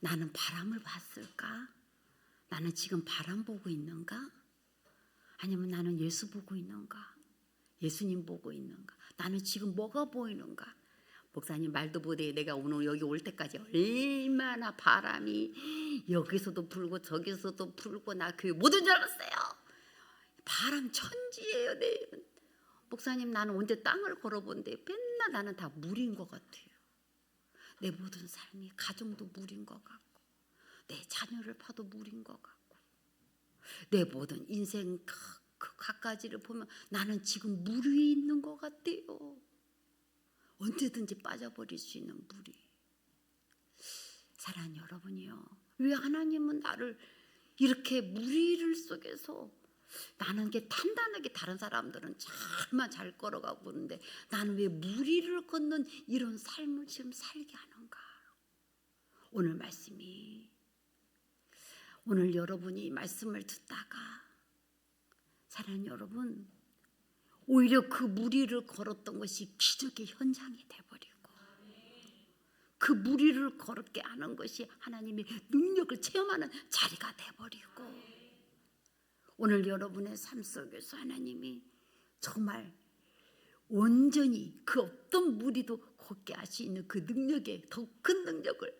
나는 바람을 봤을까? 나는 지금 바람 보고 있는가? 아니면 나는 예수 보고 있는가? 예수님 보고 있는가? 나는 지금 뭐가 보이는가? 목사님 말도 못해 내가 오늘 여기 올 때까지 얼마나 바람이 여기서도 불고 저기서도 불고 나못온줄 알았어요. 바람 천지예요 내일은. 목사님 나는 언제 땅을 걸어본데 맨날 나는 다 물인 것 같아요. 내 모든 삶이 가정도 물인 것 같고 내 자녀를 봐도 물인 것 같고 내 모든 인생 그, 그 갖가지를 보면 나는 지금 물 위에 있는 것 같아요. 언제든지 빠져버릴 수 있는 물이. 사랑하는 여러분이요. 왜 하나님은 나를 이렇게 물 위를 속에서 나는 게 단단하게 다른 사람들은 잘만 잘 걸어가고 그러는데 나는 왜 무리를 걷는 이런 삶을 지금 살게 하는가? 오늘 말씀이 오늘 여러분이 이 말씀을 듣다가 사랑하는 여러분 오히려 그 무리를 걸었던 것이 기적의 현장이 돼버리고 그 무리를 걸었게 하는 것이 하나님의 능력을 체험하는 자리가 돼버리고 오늘 여러분의 삶 속에서 하나님이 정말 온전히 그 어떤 무리도 걷게 하시는 그 능력의 더큰 능력을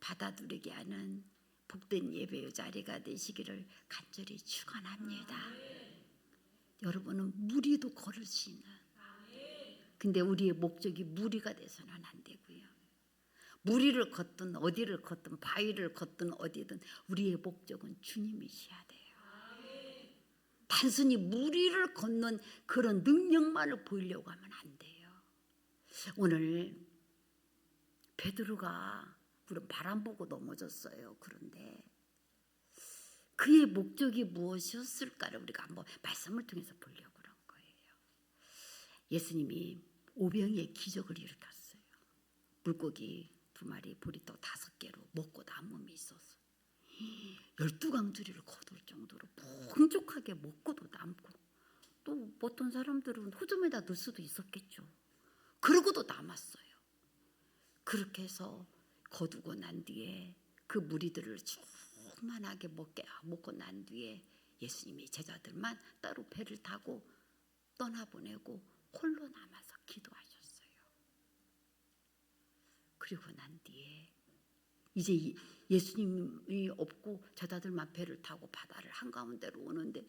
받아들이게 하는 복된 예배의 자리가 되시기를 간절히 축원합니다. 여러분은 무리도 걸을 수 있는 근데 우리의 목적이 무리가 돼서는 안 되고요. 무리를 걷든 어디를 걷든 바위를 걷든 어디든 우리의 목적은 주님이셔야 돼요. 단순히 무리를 걷는 그런 능력만을 보이려고 하면 안 돼요. 오늘 베드로가 물론 바람 보고 넘어졌어요. 그런데 그의 목적이 무엇이었을까를 우리가 한번 말씀을 통해서 보려고 그런 거예요. 예수님이 오병이의 기적을 일으켰어요. 물고기 두 마리, 보리떡 다섯 개로 먹고 남음이 있어서 열두 강주리를 거둘 정도로 풍족하게 먹고도 남고 또 어떤 사람들은 호점에다 넣을 수도 있었겠죠. 그러고도 남았어요. 그렇게 해서 거두고 난 뒤에 그 무리들을 충만하게 먹게 먹고 난 뒤에 예수님이 제자들만 따로 배를 타고 떠나보내고 홀로 남아서 기도하셨어요. 그리고 난 뒤에 이제 예수님이 없고 제자들만 배를 타고 바다를 한가운데로 오는데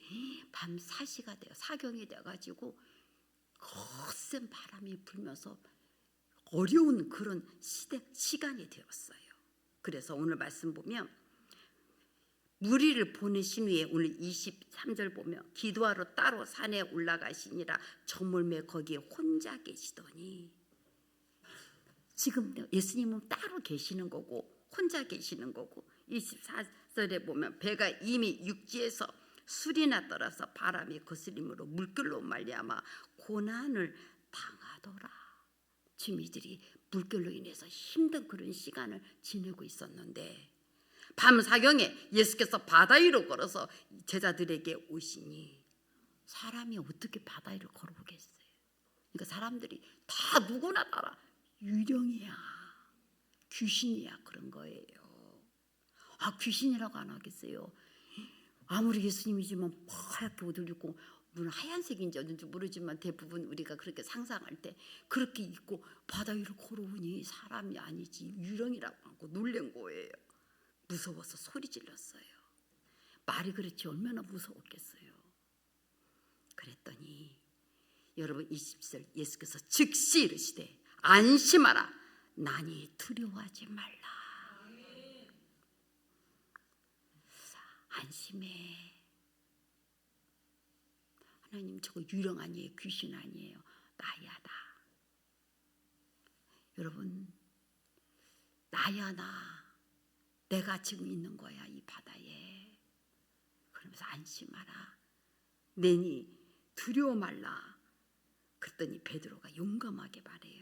밤 4시가 돼요. 사경이 돼가지고 거센 바람이 불면서 어려운 그런 시대, 시간이 되었어요. 그래서 오늘 말씀 보면 무리를 보내신 후에 오늘 23절 보면 기도하러 따로 산에 올라가시니라 저물매 거기에 혼자 계시더니 지금 예수님은 따로 계시는 거고 혼자 계시는 거고 24절에 보면 배가 이미 육지에서 술이 나 떨어서 바람이 거스림으로 물결로 말미암아 고난을 당하더라. 주미들이 물결로 인해서 힘든 그런 시간을 지내고 있었는데 밤 사경에 예수께서 바다 위로 걸어서 제자들에게 오시니 사람이 어떻게 바다 위를 걸어보겠어요? 그러니까 사람들이 다 누구나 따라 유령이야, 귀신이야 그런 거예요. 아 귀신이라고 안 하겠어요. 아무리 예수님이지만 하얗게 옷을 입고 물론 하얀색인지 어딘지 모르지만 대부분 우리가 그렇게 상상할 때 그렇게 입고 바다 위로 걸어오니 사람이 아니지 유령이라고 하고 놀란 거예요. 무서워서 소리 질렀어요. 말이 그렇지 얼마나 무서웠겠어요. 그랬더니 여러분 20절 예수께서 즉시 이르시되 안심하라 나니 두려워하지 말라. 안심해. 하나님 저거 유령 아니에요. 귀신 아니에요. 나야 나. 여러분 나야 나. 내가 지금 있는 거야 이 바다에. 그러면서 안심하라. 내니 두려워 말라. 그랬더니 베드로가 용감하게 말해요.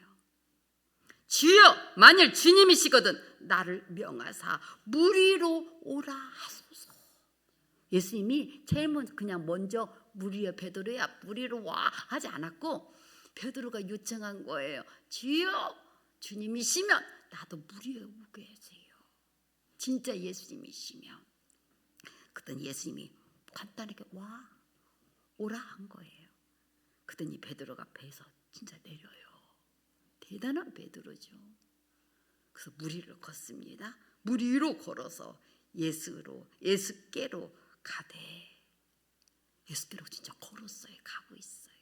주여 만일 주님이시거든 나를 명하사 물 위로 오라 하소서. 예수님이 제일 먼저 그냥 먼저 물 위에 베드로야 물 위로 와 하지 않았고 베드로가 요청한 거예요. 주여 주님이시면 나도 물 위에 오게 해주세요. 진짜 예수님이시며 그랬더니 예수님이 간단하게 와 오라 한 거예요. 그랬더니 베드로가 배에서 진짜 내려요. 대단한 베드로죠. 그래서 물 위를 걷습니다. 물 위로 걸어서 예수로 예수께로 가되 예수께로 진짜 걸었어요. 가고 있어요.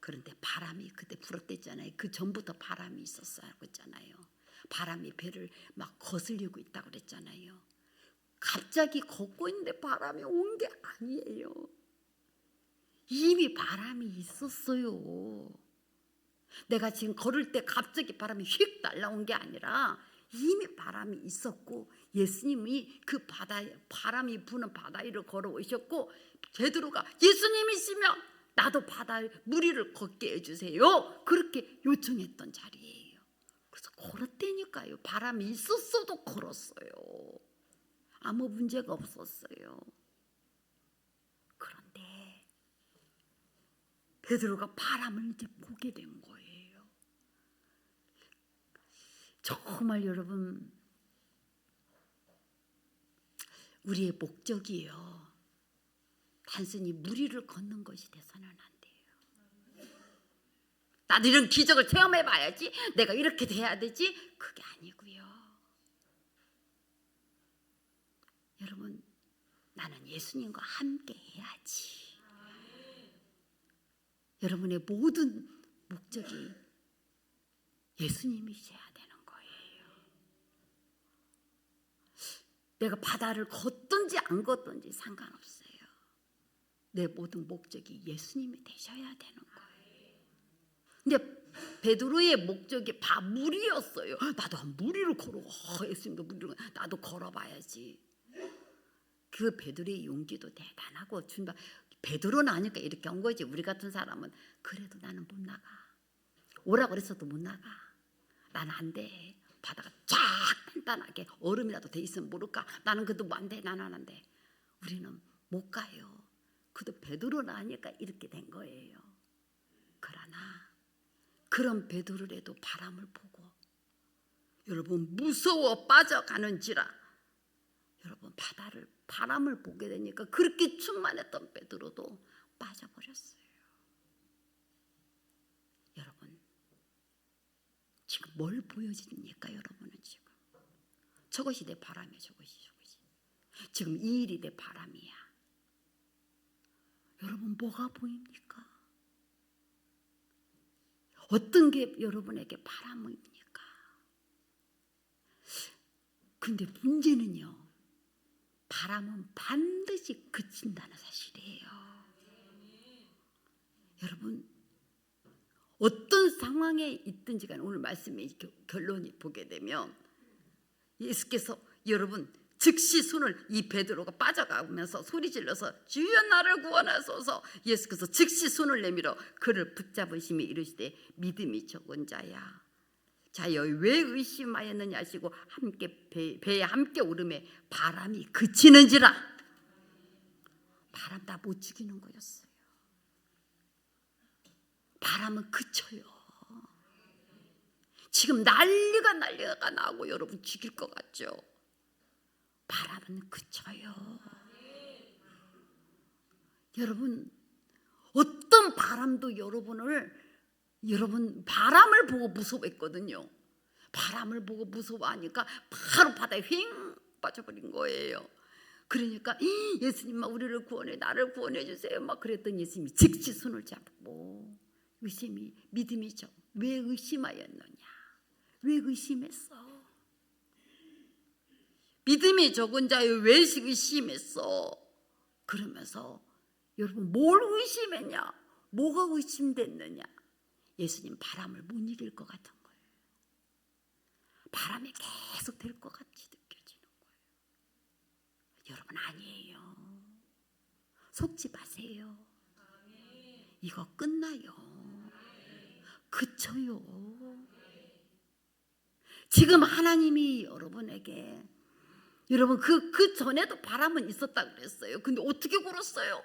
그런데 바람이 그때 불었댔잖아요. 그 전부터 바람이 있었어요. 그랬잖아요. 바람이 배를 막 거슬리고 있다고 그랬잖아요. 갑자기 걷고 있는데 바람이 온 게 아니에요. 이미 바람이 있었어요. 내가 지금 걸을 때 갑자기 바람이 휙 날라온 게 아니라 이미 바람이 있었고 예수님이 그 바다 바람이 부는 바다 위를 걸어오셨고 베드로가 예수님이시면 나도 바다 물 위를 걷게 해주세요. 그렇게 요청했던 자리예요. 그래서 걸었다니까요. 바람이 있었어도 걸었어요. 아무 문제가 없었어요. 그런데 베드로가 바람을 이제 보게 된 거예요. 정말 여러분 우리의 목적이요. 단순히 무리를 걷는 것이 돼서는 안 돼요. 나도 이런 기적을 체험해 봐야지. 내가 이렇게 돼야 되지. 그게 아니고요. 여러분 나는 예수님과 함께 해야지. 여러분의 모든 목적이 예수님이셔야 되는 거예요. 내가 바다를 걷든지 안 걷든지 상관없어요. 내 모든 목적이 예수님이 되셔야 되는 거예요. 근데 베드로의 목적이 바 물이었어요. 나도 한 무리를 걸어. 어, 예수님도 무리를 걸어. 나도 걸어봐야지. 그 베드로의 용기도 대단하고 준바. 베드로는 아니까 이렇게 온 거지. 우리 같은 사람은 그래도 나는 못 나가. 오라 그랬어도 못 나가. 나는 안 돼. 바다가 쫙 단단하게 얼음이라도 돼 있으면 모를까. 나는 그래도 뭐 안 돼. 나는 안 돼. 우리는 못 가요. 그도 베드로는 아니까 이렇게 된 거예요. 그러나 그런 베드로라도 바람을 보고 여러분 무서워 빠져가는지라 여러분 바다를 바람을 보게 되니까 그렇게 충만했던 베드로도 빠져버렸어요. 여러분 지금 뭘 보여집니까 여러분은 지금 저것이 내 바람이야 저것이 저것이 지금 이 일이 내 바람이야 여러분 뭐가 보입니까? 어떤 게 여러분에게 바람입니까? 근데 문제는요 바람은 반드시 그친다는 사실이에요 여러분 어떤 상황에 있든지 간에 오늘 말씀의 결론이 보게 되면 예수께서 여러분 즉시 손을 이 베드로가 빠져가면서 소리 질러서 주여 나를 구원하소서. 예수께서 즉시 손을 내밀어 그를 붙잡으심이 이르시되 믿음이 적은 자야. 자여 왜 의심하였느냐 하시고 함께 배, 배에 함께 오름에 바람이 그치는지라. 바람 다 못 죽이는 거였어요 바람은 그쳐요. 지금 난리가 난리가 나고 여러분 죽일 것 같죠? 바람은 그쳐요. 여러분 어떤 바람도 여러분을 여러분 바람을 보고 무서워했거든요. 바람을 보고 무서워하니까 바로 바다에 휙 빠져버린 거예요. 그러니까 예수님 막 우리를 구원해 나를 구원해 주세요. 막 그랬더니 예수님이 즉시 손을 잡고 의심이 믿음이죠. 왜 의심하였느냐? 왜 의심했어? 믿음이 적은 자여 왜 의심했어? 그러면서 여러분 뭘 의심했냐? 뭐가 의심됐느냐? 예수님 바람을 못 이길 것 같은 거예요. 바람이 계속 될 것 같이 느껴지는 거예요. 여러분 아니에요. 속지 마세요. 이거 끝나요. 그쳐요. 지금 하나님이 여러분에게 여러분 그, 그 전에도 바람은 있었다 그랬어요. 근데 어떻게 걸었어요?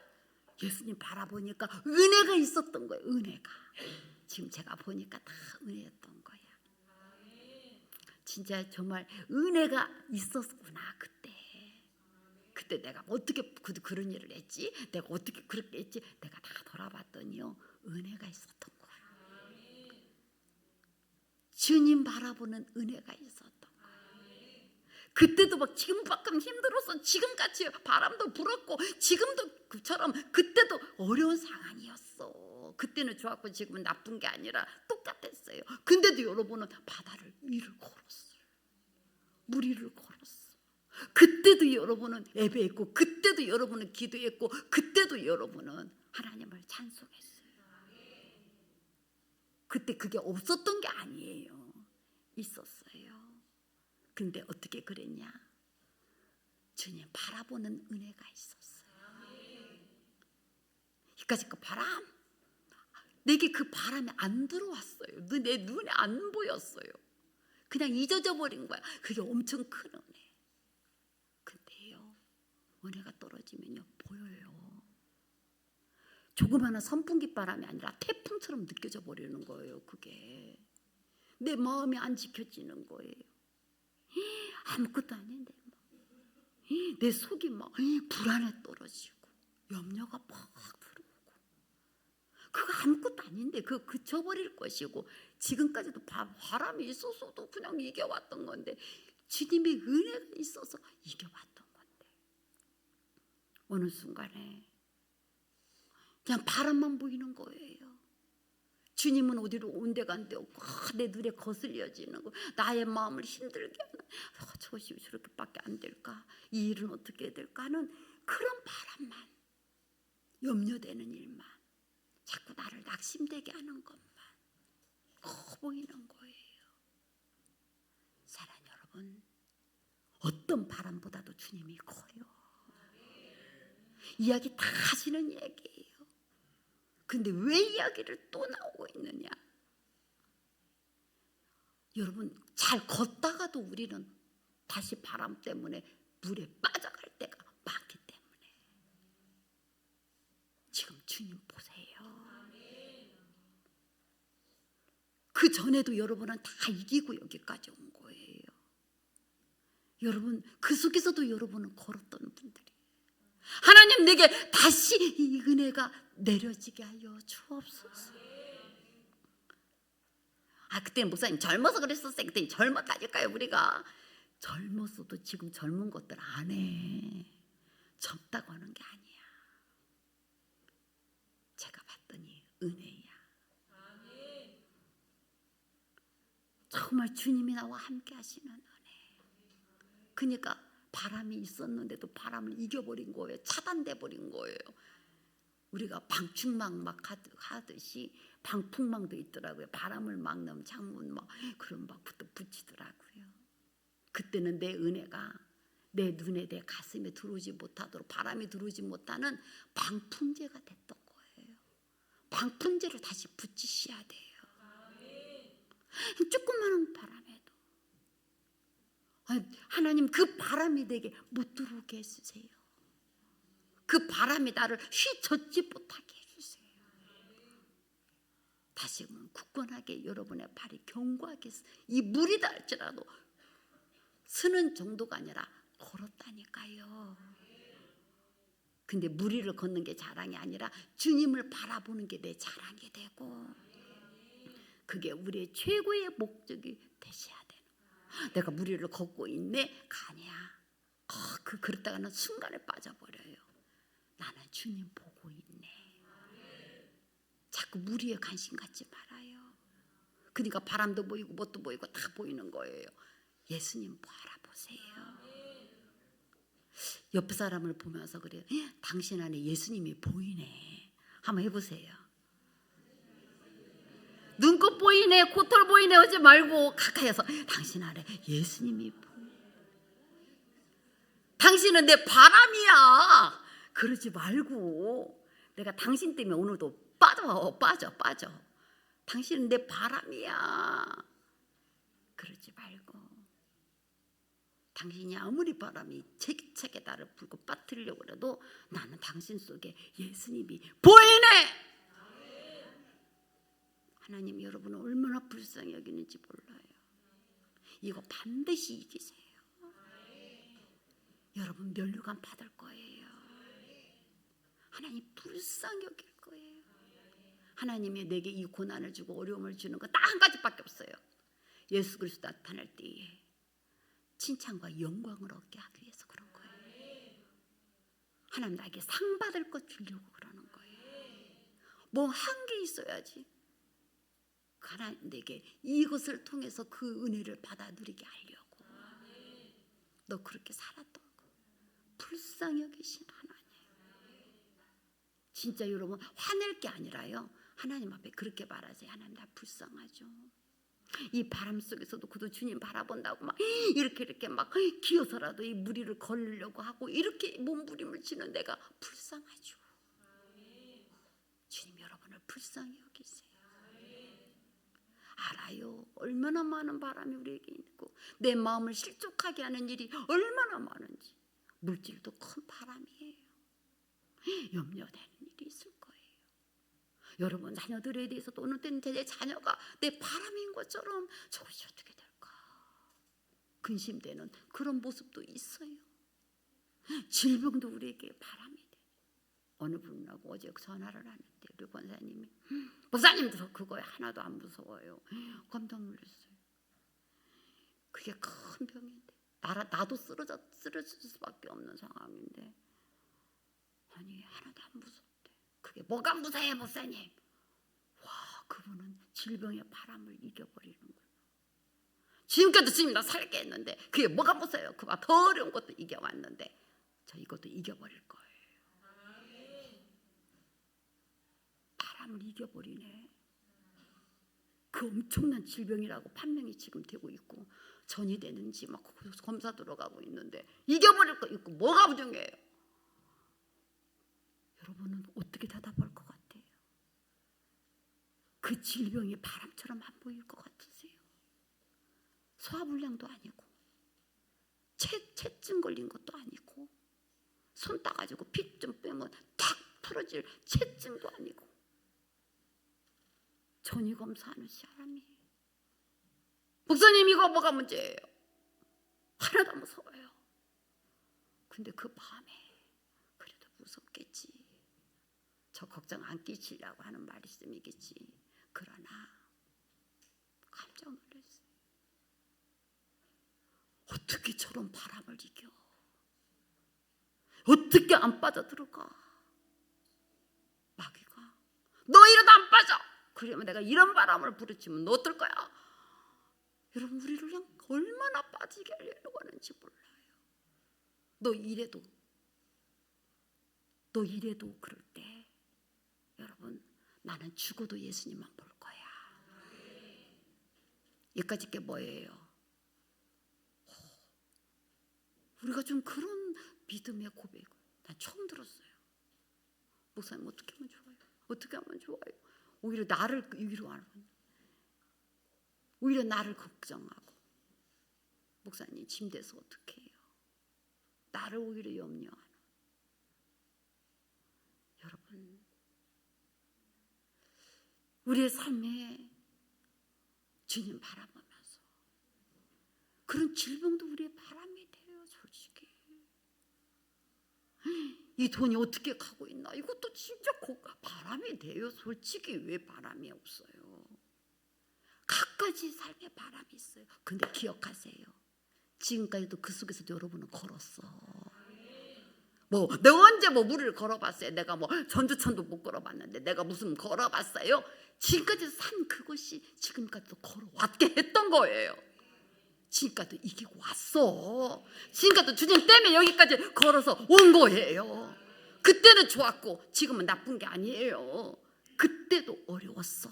예수님 바라보니까 은혜가 있었던 거예요. 은혜가. 지금 제가 보니까 다 은혜였던 거야. 진짜 정말 은혜가 있었구나 그때. 그때 내가 어떻게 그, 그런 일을 했지? 내가 어떻게 그렇게 했지? 내가 다 돌아봤더니요 은혜가 있었던. 주님 바라보는 은혜가 있었던 거야. 그때도 막 지금만큼 힘들어서 지금같이 바람도 불었고 지금도 그처럼 그때도 어려운 상황이었어. 그때는 좋았고 지금은 나쁜 게 아니라 똑같았어요. 근데도 여러분은 바다를 위를 걸었어요. 물 위를 걸었어. 그때도 여러분은 예배했고 그때도 여러분은 기도했고 그때도 여러분은 하나님을 찬송했어요. 그때 그게 없었던 게 아니에요. 있었어요. 근데 어떻게 그랬냐? 주님 바라보는 은혜가 있었어요. 여기까지 그 바람 내게 그 바람이 안 들어왔어요. 내 눈에 안 보였어요. 그냥 잊어져 버린 거야. 그게 엄청 큰 은혜. 근데요, 은혜가 떨어지면요 보여요. 조그마한 선풍기 바람이 아니라 태풍처럼 느껴져 버리는 거예요. 그게 내 마음이 안 지켜지는 거예요. 아무것도 아닌데 막. 내 속이 막 불안에 떨어지고 염려가 팍 들어오고 그거 아무것도 아닌데 그거 그쳐버릴 것이고 지금까지도 바, 바람이 있어서도 그냥 이겨왔던 건데 주님의 은혜가 있어서 이겨왔던 건데 어느 순간에 그냥 바람만 보이는 거예요. 주님은 어디로 온데간데 없고 아, 내 눈에 거슬려지는 거 나의 마음을 힘들게 하는 아, 저것이 저렇게밖에 안 될까? 이 일은 어떻게 될까? 하는 그런 바람만 염려되는 일만 자꾸 나를 낙심되게 하는 것만 커 보이는 거예요. 사랑 여러분 어떤 바람보다도 주님이 커요. 이야기 다 하시는 얘기예요 근데 왜 이야기를 또 나오고 있느냐? 여러분 잘 걷다가도 우리는 다시 바람 때문에 물에 빠져갈 때가 많기 때문에 지금 주님 보세요. 그 전에도 여러분은 다 이기고 여기까지 온 거예요. 여러분 그 속에서도 여러분은 걸었던 분들이 하나님 내게 다시 이 은혜가 내려지게 하여 주옵소서. 아 그때 목사님 젊어서 그랬었어요. 그때 젊었다니까요 우리가 젊었어도 지금 젊은 것들 안 해. 젊다고 하는 게 아니야. 제가 봤더니 은혜야. 정말 주님이 나와 함께 하시는 은혜. 그러니까 바람이 있었는데도 바람을 이겨버린 거예요. 차단돼 버린 거예요. 우리가 방충망 막 하듯이 방풍망도 있더라고요. 바람을 막는 창문 막 그런 막 붙이더라고요. 그때는 내 은혜가 내 눈에 내 가슴에 들어오지 못하도록 바람이 들어오지 못하는 방풍제가 됐던 거예요. 방풍제를 다시 붙이셔야 돼요. 조그마한 바람에도 하나님 그 바람이 내게 못 들어오게 해주세요. 그 바람이 나를 휘젓지 못하게 해주세요. 다시금 굳건하게 여러분의 발이 견고하게 이 물이다 할지라도 쓰는 정도가 아니라 걸었다니까요. 근데 무리를 걷는 게 자랑이 아니라 주님을 바라보는 게 내 자랑이 되고 그게 우리의 최고의 목적이 되셔야 되는 내가 무리를 걷고 있네 가냐 어, 그 그렇다가는 순간에 빠져버려요 나는 주님 보고 있네. 자꾸 무리에 관심 갖지 말아요. 그러니까 바람도 보이고 뭣도 보이고 다 보이는 거예요. 예수님 바라보세요? 옆 사람을 보면서 그래요 당신 안에 예수님이 보이네. 한번 해보세요. 눈꽃 보이네, 코털 보이네 하지 말고 가까이서 당신 안에 예수님이 보이네. 당신은 내 바람이야. 그러지 말고 내가 당신 때문에 오늘도 빠져, 빠져, 빠져. 당신은 내 바람이야. 그러지 말고 당신이 아무리 바람이 책책에 나를 불고 빠뜨리려고 해도 나는 당신 속에 예수님이 보이네. 하나님 여러분은 얼마나 불쌍히 여기는지 몰라요. 이거 반드시 이기세요. 여러분 면류관 받을 거예요. 하나님 불쌍히 여길 거예요. 하나님이 내게 이 고난을 주고 어려움을 주는 건딱한 가지밖에 없어요. 예수 그리스도 나타날 때에 칭찬과 영광을 얻게 하기 위해서 그런 거예요. 하나님 나에게 상 받을 것 주려고 그러는 거예요. 뭐 한 게 있어야지. 하나님 내게 이것을 통해서 그 은혜를 받아 누리게 하려고. 너 그렇게 살았던 거. 불쌍히 여기신 하나님. 진짜 여러분 화낼 게 아니라요. 하나님 앞에 그렇게 말하세요. 하나님 나 불쌍하죠. 이 바람 속에서도 그도 주님 바라본다고 막 이렇게 이렇게 막 기어서라도 이 무리를 걸으려고 하고 이렇게 몸부림을 치는 내가 불쌍하죠. 주님 여러분을 불쌍히 여기세요. 알아요. 얼마나 많은 바람이 우리에게 있고 내 마음을 실족하게 하는 일이 얼마나 많은지 물질도 큰 바람이에요. 염려되는 일이 있을 거예요. 여러분 자녀들에 대해서도 어느 때는 내 자녀가 내 바람인 것처럼 저것이 어떻게 될까 근심되는 그런 모습도 있어요. 질병도 우리에게 바람이 돼. 어느 분하고 어제 전화를 하는데 우리 권사님이 목사님도 그거에 하나도 안 무서워요. 깜짝 놀랐어요. 그게 큰 병인데 나라 나도 쓰러져 쓰러질 수밖에 없는 상황인데 아니 하나도 안 무섭대. 그게 뭐가 무서워요 목사님? 와 그분은 질병의 바람을 이겨버리는 거예요. 지금까지 주님 나 살게 했는데 그게 뭐가 무서워요? 그봐 더 어려운 것도 이겨왔는데 저 이것도 이겨버릴 거예요. 바람을 이겨버리네. 그 엄청난 질병이라고 판명이 지금 되고 있고 전이 되는지 막 검사 들어가고 있는데 이겨버릴 거 있고 뭐가 부정해요? 여러분은 어떻게 대답할 것 같아요? 그 질병이 바람처럼 안 보일 것 같으세요? 소화불량도 아니고 체, 체증 걸린 것도 아니고 손 따가지고 피좀 빼면 탁 풀어질 체증도 아니고 전이 검사하는 사람이 목사님 이거 뭐가 문제예요? 하나도 안 무서워요. 근데 그 밤에 그래도 무섭겠지. 저 걱정 안 끼치려고 하는 말씀이겠지. 그러나 깜짝 놀랐어요. 어떻게 저런 바람을 이겨? 어떻게 안 빠져들어가? 마귀가 너 이러다 안 빠져. 그러면 내가 이런 바람을 부르치면 너 어떨 거야? 여러분 우리를 그냥 얼마나 빠지게 하려고 하는지 몰라요. 너 이래도 너 이래도 그럴 때 여러분 나는 죽어도 예수님만 볼 거야. 여기까지 게 뭐예요? 어, 우리가 좀 그런 믿음의 고백을 난 처음 들었어요. 목사님 어떻게 하면 좋아요? 어떻게 하면 좋아요? 오히려 나를 위로하는 오히려 나를 걱정하고 목사님 침대에서 어떻게 해요? 나를 오히려 염려하는 여러분 우리의 삶에 주님 바라보면서 그런 질병도 우리의 바람이 돼요 솔직히 이 돈이 어떻게 가고 있나? 이것도 진짜 바람이 돼요 솔직히 왜 바람이 없어요? 각가지 삶의 바람이 있어요. 근데 기억하세요. 지금까지도 그 속에서 여러분은 걸었어. 뭐 내가 언제 뭐 물을 걸어봤어요? 내가 뭐 전주천도 못 걸어봤는데 내가 무슨 걸어봤어요 지금까지 산 그것이 지금까지도 걸어왔게 했던 거예요 지금까지 이기고 왔어. 지금까지 주님 때문에 여기까지 걸어서 온 거예요. 그때는 좋았고 지금은 나쁜 게 아니에요. 그때도 어려웠어.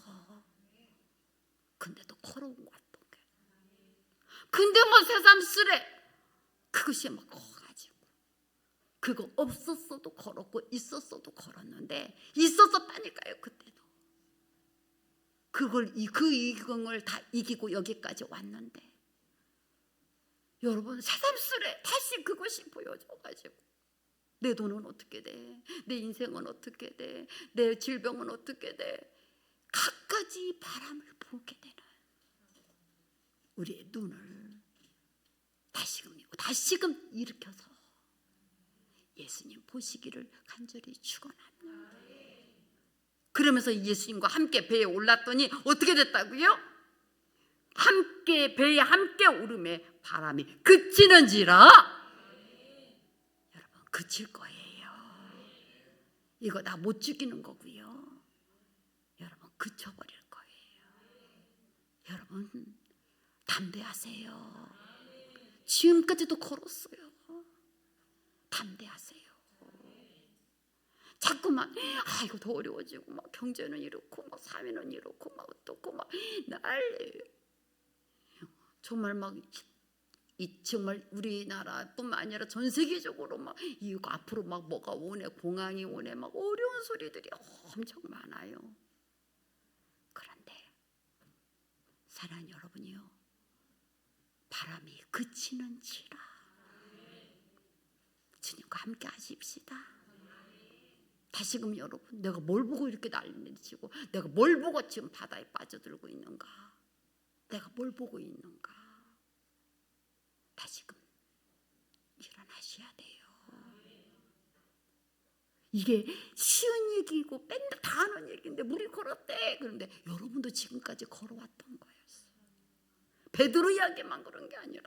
근데도 걸어온 왔던 게. 근데 뭐 새삼스레 그것이 막 커가지고 그거 없었어도 걸었고 있었어도 걸었는데 있었었다니까요 그때도. 그걸 그 이경을 다 이기고 여기까지 왔는데 여러분 새삼스레 다시 그것이 보여져가지고 내 돈은 어떻게 돼? 내 인생은 어떻게 돼? 내 질병은 어떻게 돼? 각가지 바람을 보게 되는 우리의 눈을 다시금 다시금 일으켜서 예수님 보시기를 간절히 축원합니다. 그러면서 예수님과 함께 배에 올랐더니 어떻게 됐다고요? 함께 배에 함께 오름에 바람이 그치는지라 여러분 그칠 거예요. 이거 다못 죽이는 거고요. 여러분 그쳐버릴 거예요. 여러분 담대하세요. 지금까지도 걸었어요. 담대하세요. 자꾸만 아 이거 더 어려워지고 막 경제는 이렇고 막 사회는 이렇고 막 어떻고 막 난리 정말 막 이 정말 우리나라뿐만 아니라 전 세계적으로 막 이거 앞으로 막 뭐가 오네 공항이 오네 막 어려운 소리들이 엄청 많아요. 그런데 사랑하는 여러분이요 바람이 그치는지라 주님과 함께 하십시다. 다시금 여러분 내가 뭘 보고 이렇게 난리치고 내가 뭘 보고 지금 바다에 빠져들고 있는가? 내가 뭘 보고 있는가? 다시금 일어나셔야 돼요. 이게 쉬운 얘기고 맨날 다 하는 얘기인데 물이 걸었대. 그런데 여러분도 지금까지 걸어왔던 거였어. 베드로 이야기만 그런 게 아니라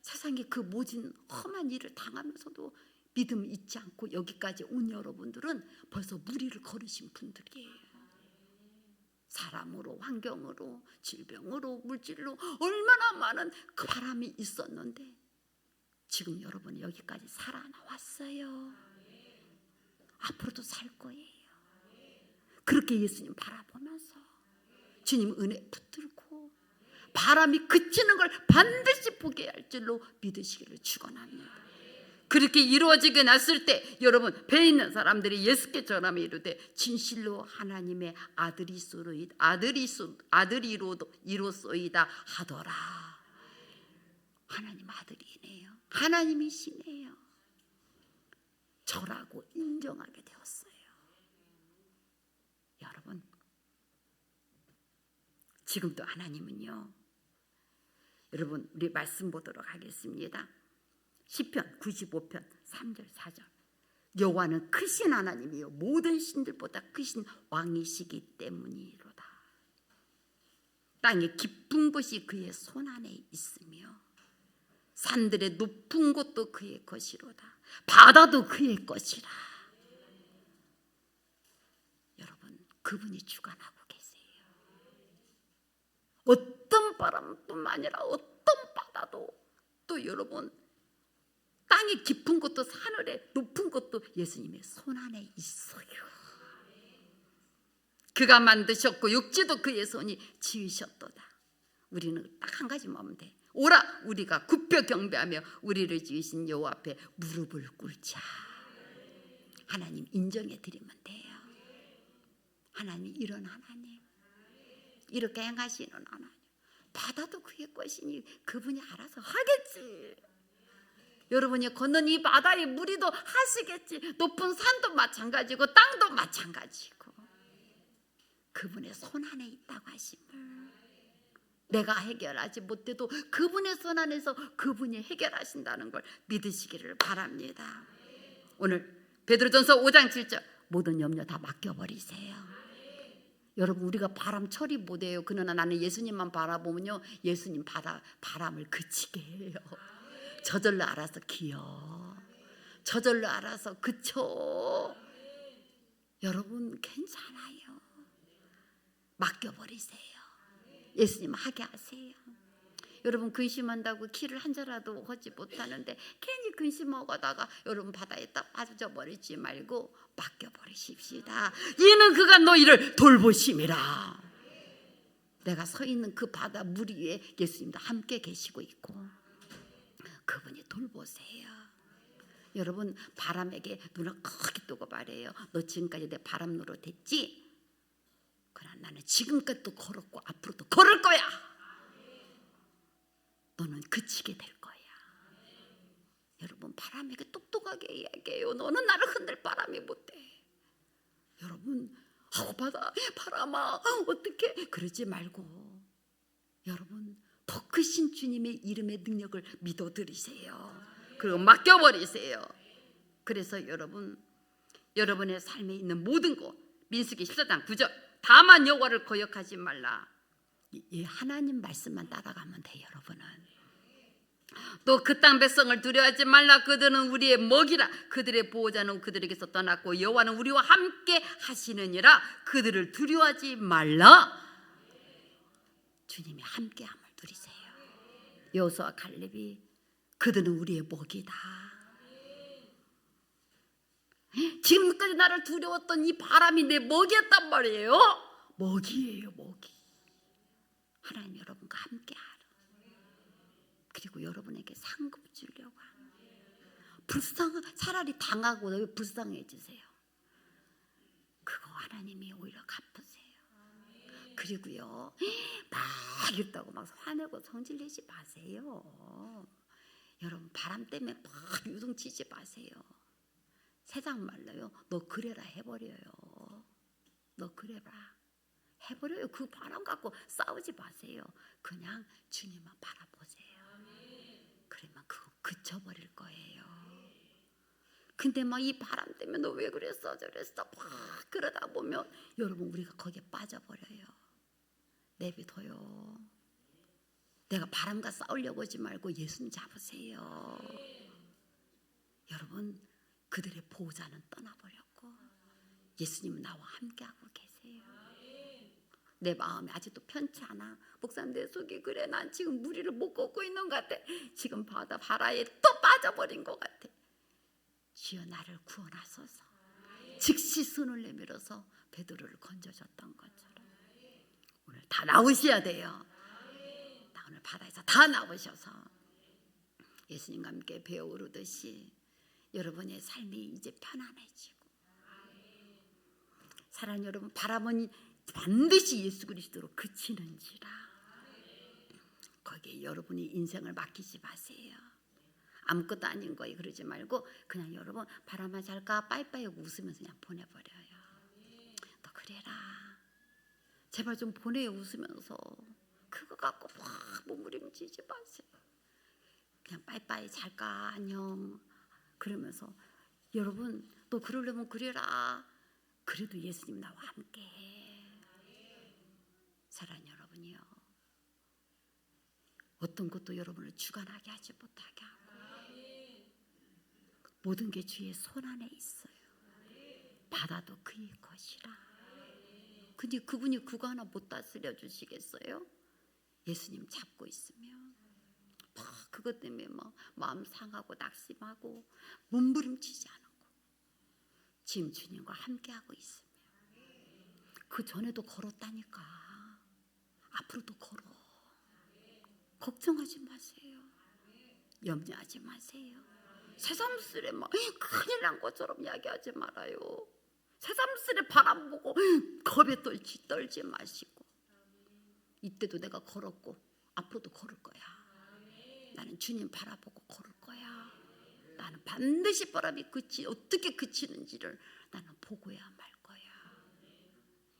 세상에 그 모진 험한 일을 당하면서도 믿음 잊지 않고 여기까지 온 여러분들은 벌써 무리를 걸으신 분들이에요. 사람으로, 환경으로, 질병으로, 물질로 얼마나 많은 그 바람이 있었는데 지금 여러분이 여기까지 살아나왔어요. 앞으로도 살 거예요. 그렇게 예수님 바라보면서 주님 은혜 붙들고 바람이 그치는 걸 반드시 보게 할 줄로 믿으시기를 축원합니다. 그렇게 이루어지게 났을 때 여러분 배에 있는 사람들이 예수께 전하며 이르되 진실로 하나님의 아들이소이다 아들이소 아들이로 이로소이다 하더라. 하나님 아들이네요. 하나님이시네요. 저라고 인정하게 되었어요. 여러분 지금도 하나님은요. 여러분 우리 말씀 보도록 하겠습니다. 시편 95편 3절 4절 여호와는 크신 하나님이요 모든 신들보다 크신 왕이시기 때문이로다. 땅의 깊은 곳이 그의 손 안에 있으며 산들의 높은 곳도 그의 것이로다. 바다도 그의 것이라. 여러분 그분이 주관하고 계세요. 어떤 바람뿐만 아니라 어떤 바다도 또 여러분 땅이 깊은 곳도 하늘의 높은 곳도 예수님의 손 안에 있어요. 그가 만드셨고 육지도 그의 손이 지으셨도다. 우리는 딱 한 가지만 하면 돼. 오라 우리가 굽혀 경배하며 우리를 지으신 여호와 앞에 무릎을 꿇자. 하나님 인정해 드리면 돼요. 하나님 이런 하나님 이렇게 행하시는 하나님 바다도 그의 것이니 그분이 알아서 하겠지. 여러분이 걷는 이 바다의 무리도 하시겠지. 높은 산도 마찬가지고 땅도 마찬가지고. 그분의 손 안에 있다고 하심을 내가 해결하지 못해도 그분의 손 안에서 그분이 해결하신다는 걸 믿으시기를 바랍니다. 오늘 베드로전서 5장 7절 모든 염려 다 맡겨버리세요. 여러분 우리가 바람 처리 못해요. 그러나 나는 예수님만 바라보면요 예수님 바라, 바람을 그치게 해요. 저절로 알아서 기어. 저절로 알아서 그쳐. 여러분 괜찮아요. 맡겨버리세요. 예수님 하게 하세요. 여러분 근심한다고 키를 한 자라도 하지 못하는데 괜히 근심하다가 여러분 바다에 딱 빠져 버리지 말고 맡겨 버리십시다. 이는 그가 너희를 돌보심이라. 내가 서 있는 그 바다 물 위에 예수님도 함께 계시고 있고 그분이 돌보세요. 여러분 바람에게 눈을 크게 뜨고 말해요. 너 지금까지 내 바람 노릇 했지? 그러나 나는 지금까지도 걸었고 앞으로도 걸을 거야. 너는 그치게 될 거야. 여러분 바람에게 똑똑하게 이야기해요. 너는 나를 흔들 바람이 못 돼. 여러분 아우 바다 바람아 어떻게 그러지 말고 여러분 더더 크신 주님의 이름의 능력을 믿어드리세요. 그리고 맡겨버리세요. 그래서 여러분 여러분의 삶에 있는 모든 것 민수기 14장 9절 다만 여호와를 거역하지 말라. 이- 이 하나님 말씀만 따라가면 돼 여러분은. 또 그 땅 백성을 두려워하지 말라 그들은 우리의 먹이라 그들의 보호자는 그들에게서 떠났고 여호와는 우리와 함께 하시느니라 그들을 두려워하지 말라 주님이 함께함을 누리세요 여호수아 갈렙이 그들은 우리의 먹이다 지금까지 나를 두려웠던 이 바람이 내 먹이였단 말이에요 먹이에요 먹이 하나님 여러분과 함께 하라 그리고 여러분에게 상급 주려고 합니다. 불쌍 차라리 당하고 왜 불쌍해지세요. 그거 하나님이 오히려 갚으세요. 그리고요 막 이랬다고 막 화내고 성질내지 마세요. 여러분 바람 때문에 막 유성치지 마세요. 세상 말로요 너 그래라 해버려요. 너 그래라 해버려요. 그 바람 갖고 싸우지 마세요. 그냥 주님만 바라보세요. 그러면 그거 그쳐버릴 거예요. 근데 막 이 바람 때문에 너 왜 그랬어 저랬어 막 그러다 보면 여러분 우리가 거기에 빠져버려요. 내비둬요. 내가 바람과 싸우려고 하지 말고 예수님 잡으세요. 여러분 그들의 보호자는 떠나버렸고 예수님은 나와 함께하고 계세요. 내 마음이 아직도 편치 않아. 목사님 내 속이 그래. 난 지금 무리를 못 걷고 있는 것 같아. 지금 바다 바라에 또 빠져버린 것 같아. 주여 나를 구원하소서. 즉시 손을 내밀어서 베드로를 건져줬던 오늘 다 나오셔야 돼요. 나 오늘 바다에서 다 나오셔서 예수님과 함께 배어오르듯이 여러분의 삶이 이제 편안해지고 사랑 여러분 바람은 반드시 예수 그리스도로 그치는지라. 거기에 여러분이 인생을 맡기지 마세요. 아무것도 아닌 거에 그러지 말고 그냥 여러분 바람아 잘까? 빠이빠이 웃으면서 그냥 보내버려요. 너 그래라 제발 좀 보내요 웃으면서. 그거 갖고 막 몸부림치지 마세요 그냥 빠이빠이 잘까 안녕. 그러면서 여러분 또 그러려면 그래라. 그래도 예수님 나와 함께해 사랑 여러분이요. 어떤 것도 여러분을 주관하게 하지 못하게 하고 모든 게 주의 손 안에 있어요. 바다도 그의 것이라 근데 그분이 그거 하나 못 다스려 주시겠어요? 예수님 잡고 있으면. 막 그것 때문에 막 마음 상하고 낙심하고 몸부림치지 않고 지금 주님과 함께하고 있으면. 그 전에도 걸었다니까. 앞으로도 걸어. 걱정하지 마세요. 염려하지 마세요. 새삼스레 막 큰일 난 것처럼 이야기하지 말아요 새삼스레 바람 보고 겁에 떨지 떨지 마시고. 이때도 내가 걸었고 앞으로도 걸을 거야. 나는 주님 바라보고 걸을 거야. 나는 반드시 바람이 그치 어떻게 그치는지를 나는 보고야 말 거야.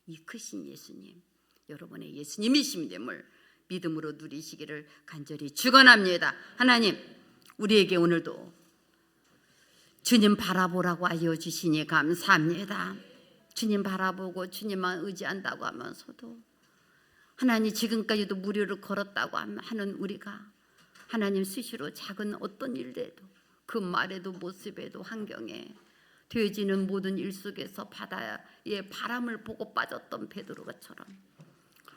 이 크신 예수님 여러분의 예수님이심됨을 믿음으로 누리시기를 간절히 축원합니다. 하나님 우리에게 오늘도 주님 바라보라고 알려주시니 감사합니다. 주님 바라보고 주님만 의지한다고 하면서도 하나님 지금까지도 무료를 걸었다고 하는 우리가 하나님 수시로 작은 어떤 일에도 그 말에도 모습에도 환경에 되어지는 모든 일 속에서 바다의 바람을 보고 빠졌던 베드로가처럼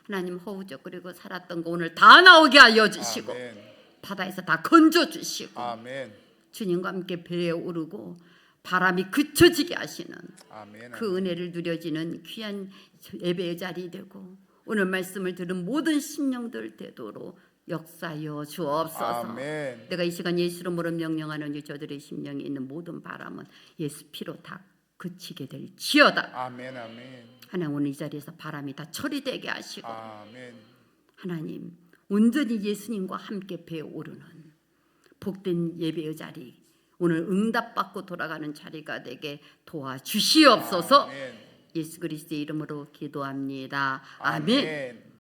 하나님 허우적거리고 살았던 거 오늘 다 나오게 하여 주시고 아멘. 바다에서 다 건져 주시고 아멘. 주님과 함께 배에 오르고 바람이 그쳐지게 하시는 아멘. 그 은혜를 누려지는 귀한 예배의 자리 되고 오늘 말씀을 들은 모든 심령들 되도록 역사여 주옵소서. 아멘. 내가 이 시간 예수 이름으로 명령하는 이 저들의 심령에 있는 모든 바람은 예수 피로 다 그치게 될지어다. 아멘. 아멘. 하나님 오늘 이 자리에서 바람이 다 처리되게 하시고 아멘. 하나님 온전히 예수님과 함께 배에 오르는 복된 예배의 자리 오늘 응답받고 돌아가는 자리가 되게 도와주시옵소서. 예수 그리스도의 이름으로 기도합니다. 아멘. 아멘.